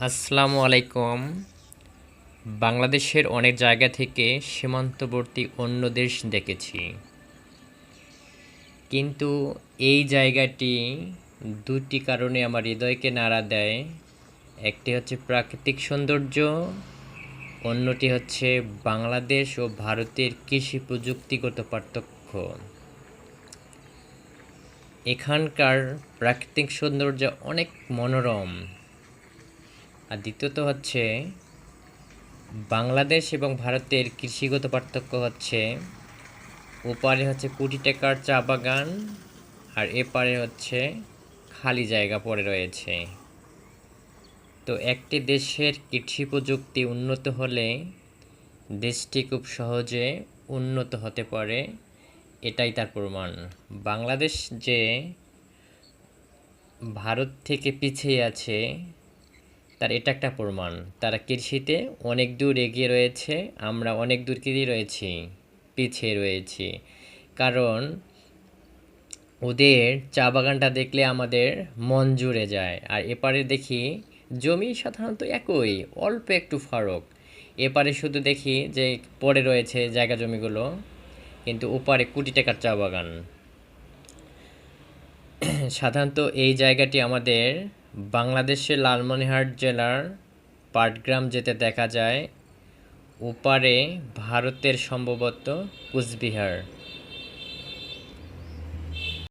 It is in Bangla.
আসসালামু আলাইকুম। বাংলাদেশের অনেক জায়গা থেকে সীমান্তবর্তী অন্য দেশ দেখেছি। কিন্তু এই জায়গাটি দুটি কারণে আমার হৃদয়কে নাড়া দেয়। একটি হচ্ছে প্রাকৃতিক সৌন্দর্য, অন্যটি হচ্ছে বাংলাদেশ ও ভারতের কৃষি প্রযুক্তিগত পার্থক্য। এখানকার প্রাকৃতিক সৌন্দর্য অনেক মনোরম। আর দ্বিতীয়ত হচ্ছে, বাংলাদেশ এবং ভারতের কৃষিগত পার্থক্য হচ্ছে, ওপারে হচ্ছে কোটি টাকার চা বাগান আর এপারে হচ্ছে খালি জায়গা পড়ে রয়েছে। তো একটি দেশের কৃষি প্রযুক্তি উন্নত হলে দেশটি খুব সহজে উন্নত হতে পারে, এটাই তার প্রমাণ। বাংলাদেশ যে ভারত থেকে পিছিয়ে আছে তার এটা একটা প্রমাণ। তারা কৃষিতে অনেক দূর এগিয়ে রয়েছে, আমরা অনেক দূর কী রয়েছি, পিছিয়ে রয়েছি। কারণ ওদের চা বাগানটা দেখলে আমাদের মন জুড়ে যায়। আর এপারে দেখি জমি সাধারণত একই, অল্প একটু ফারক। এপারে শুধু দেখি যে পড়ে রয়েছে জায়গা জমিগুলো, কিন্তু ওপারে কোটি টাকার চা বাগান। সাধারণত এই জায়গাটি আমাদের বাংলাদেশের লালমনিরহাট জেলার পাটগ্রাম যেতে দেখা যায়। ওপারে ভারতের সম্ভবত কুচবিহার।